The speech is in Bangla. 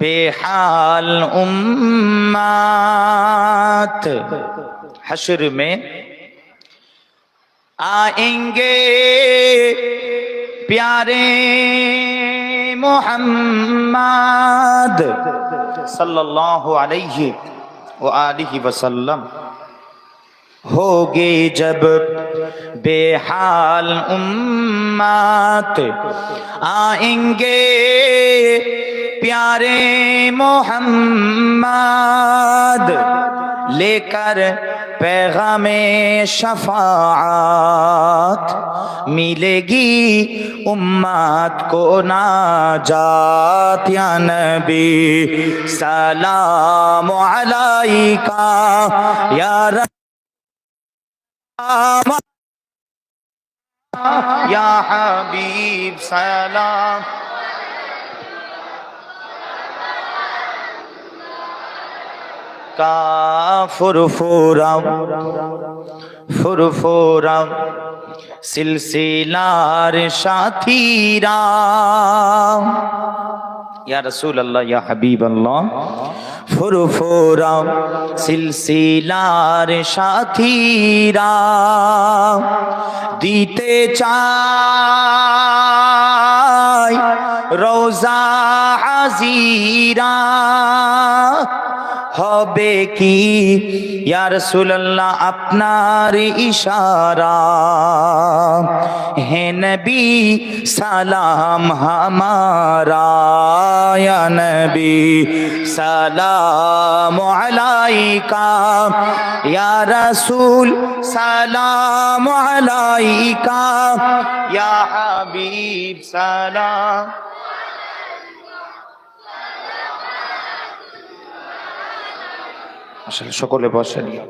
बेहाल उम्मत हशर में आएंगे प्यारे मोहम्मद सल्लल्लाहु अलैहि व आलिहि वसल्लम होगे जब बेहाल उम्मत आएंगे प्यारे मोहम्मद लेकर पैगामे शफात मिलेगी उम्मत को नाजात या नबी सलाम अलैका या रब या हबीब सलाम का ফুরফুরা ফুরফুরা সিলসিলার সাথীরা ইয়া রাসূল আল্লাহ ইয়া হাবিব আল্লাহ ফুরফুরা সিলসিলার সাথীরা দিতে চাই রোজা হাজিরা। হবে কি? ইয়া রাসূলুল্লাহ আপনার ইশারা। হে নবী, সালাম হামারা। ইয়া নবী, সালাম আলাইকা। ইয়া রাসূল, সালাম আলাইকা। ইয়া হাবিব, সালাম Hasta el socorro le va a salir.